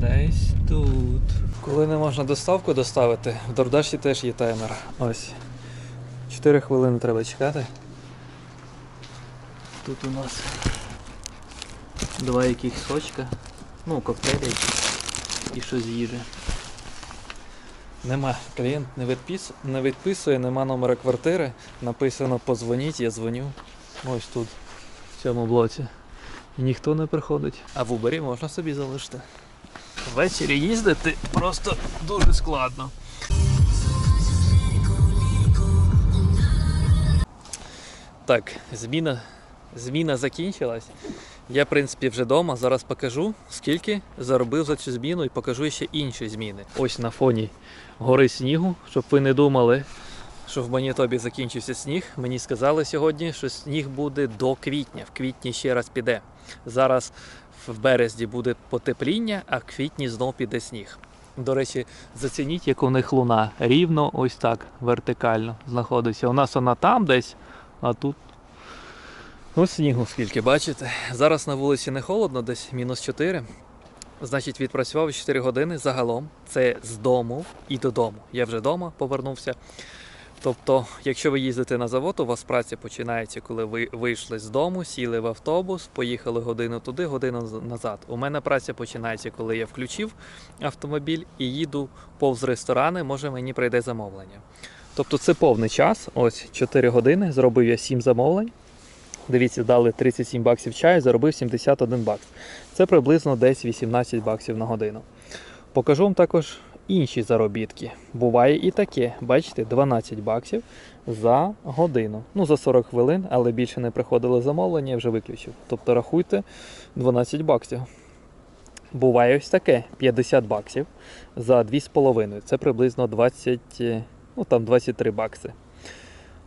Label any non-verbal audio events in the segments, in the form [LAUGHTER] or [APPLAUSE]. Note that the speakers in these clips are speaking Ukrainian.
Десь тут. Коли не можна доставку доставити, в Дордаші теж є таймер. Ось. 4 хвилини треба чекати. Тут у нас два яких сочка. Ну, коктейлі і що з їжі. Нема. Клієнт не, відпис... не відписує, нема номера квартири. Написано позвоніть, я дзвоню. Ось тут, в цьому блоці. Ніхто не приходить. А в Убері можна собі залишити. Ввечері їздити просто дуже складно. Так, зміна, зміна закінчилась. Я, в принципі, вже вдома. Зараз покажу, скільки заробив за цю зміну і покажу ще інші зміни. Ось на фоні гори снігу, щоб ви не думали, що в Манітобі закінчився сніг. Мені сказали сьогодні, що сніг буде до квітня. В квітні ще раз піде. Зараз в березні буде потепління, а в квітні знов піде сніг. До речі, зацініть, як у них луна. Рівно ось так, вертикально знаходиться. У нас вона там десь, а тут. Ось снігу скільки, бачите? Зараз на вулиці не холодно, десь мінус 4. Значить, відпрацював 4 години загалом. Це з дому і додому. Я вже вдома повернувся. Тобто, якщо ви їздите на завод, у вас праця починається, коли ви вийшли з дому, сіли в автобус, поїхали годину туди, годину назад. У мене праця починається, коли я включив автомобіль і їду повз ресторани, може мені прийде замовлення. Тобто це повний час, ось 4 години, зробив я 7 замовлень. Дивіться, дали 37 баксів чаю, заробив 71 бакс. Це приблизно десь 18 баксів на годину. Покажу вам також інші заробітки. Буває і таке. Бачите, 12 баксів за годину. Ну, за 40 хвилин, але більше не приходило замовлення, я вже виключив. Тобто рахуйте 12 баксів. Буває ось таке: 50 баксів за 2,5. Це приблизно 20, е, ну там 23 бакси.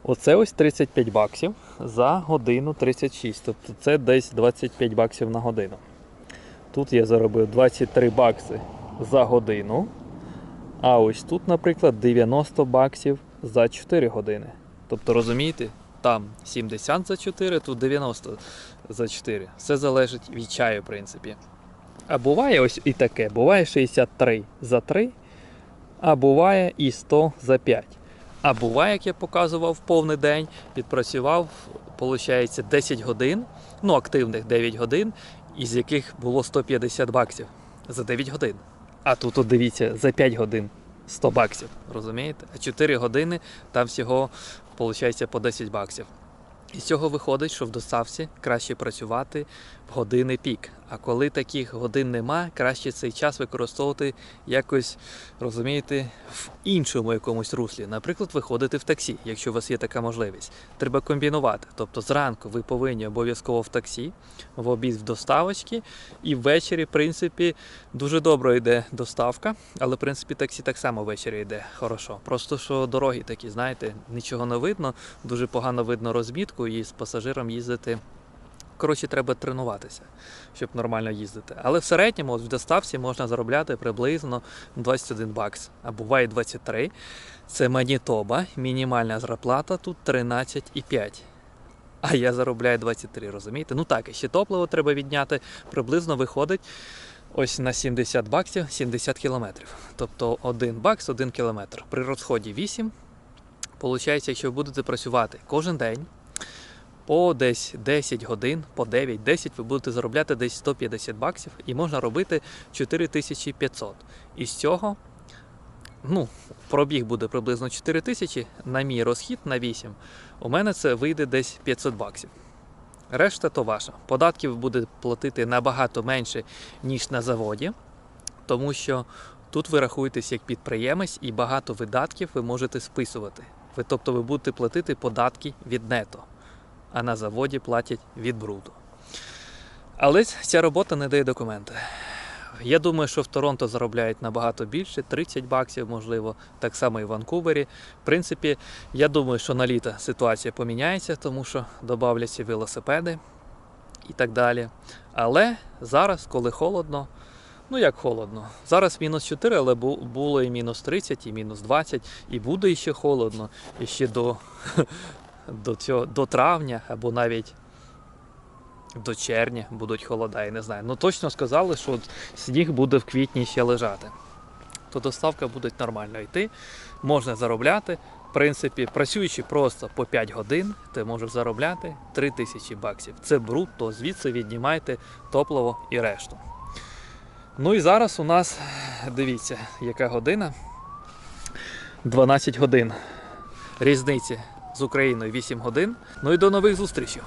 Оце ось 35 баксів за годину 36. Тобто це десь 25 баксів на годину. Тут я заробив 23 бакси за годину. А ось тут, наприклад, 90 баксів за 4 години. Тобто, розумієте, там 70 за 4, тут 90 за 4. Все залежить від чаю, в принципі. А буває ось і таке: буває 63 за 3, а буває і 100 за 5. А буває, як я показував, повний день, відпрацював, виходить, 10 годин, ну активних 9 годин, із яких було 150 баксів за 9 годин. А тут, от дивіться, за 5 годин 100 баксів, розумієте? А 4 години там всього виходить по 10 баксів. І з цього виходить, що в доставці краще працювати в години пік. А коли таких годин нема, краще цей час використовувати якось, розумієте, в іншому якомусь руслі. Наприклад, виходити в таксі, якщо у вас є така можливість. Треба комбінувати. Тобто зранку ви повинні обов'язково в таксі, в обід в доставочці, і ввечері, в принципі, дуже добре йде доставка, але в принципі таксі так само ввечері йде хорошо. Просто що дороги такі, знаєте, нічого не видно, дуже погано видно розмітку, і з пасажиром їздити. Коротше, треба тренуватися, щоб нормально їздити. Але в середньому в доставці можна заробляти приблизно 21 бакс, а буває 23. Це Манітоба, мінімальна зарплата тут 13,5. А я заробляю 23, розумієте? Ну так, ще топливо треба відняти. Приблизно виходить ось на 70 баксів 70 кілометрів. Тобто 1 бакс, 1 кілометр. При розході 8. Получається, якщо ви будете працювати кожен день по десь 10 годин, по 9-10 ви будете заробляти десь 150 баксів і можна робити 4500. І з цього, ну, пробіг буде приблизно 4000, на мій розхід на 8. У мене це вийде десь 500 баксів. Решта то ваша. Податків буде платити набагато менше, ніж на заводі, тому що тут ви рахуєтесь як підприємець і багато видатків ви можете списувати. Ви, тобто ви будете платити податки від нето а на заводі платять від бруду. Але ця робота не дає документи. Я думаю, що в Торонто заробляють набагато більше, 30 баксів, можливо, так само і в Ванкувері. В принципі, я думаю, що на літо ситуація поміняється, тому що додавляться велосипеди і так далі. Але зараз, коли холодно, ну як холодно, зараз мінус 4, але було і мінус 30, і мінус 20, і буде ще холодно, і ще до [LAUGHS] до, цього, до травня або навіть до червня будуть холода, я не знаю. Ну точно сказали, що от сніг буде в квітні ще лежати. То доставка буде нормально йти, можна заробляти. В принципі, працюючи просто по 5 годин, ти можеш заробляти 3 тисячі баксів. Це брутто, звідси віднімайте топливо і решту. Ну і зараз у нас, дивіться, яка година. 12 годин. Різниці з Україною 8 годин. Ну і до нових зустрічей.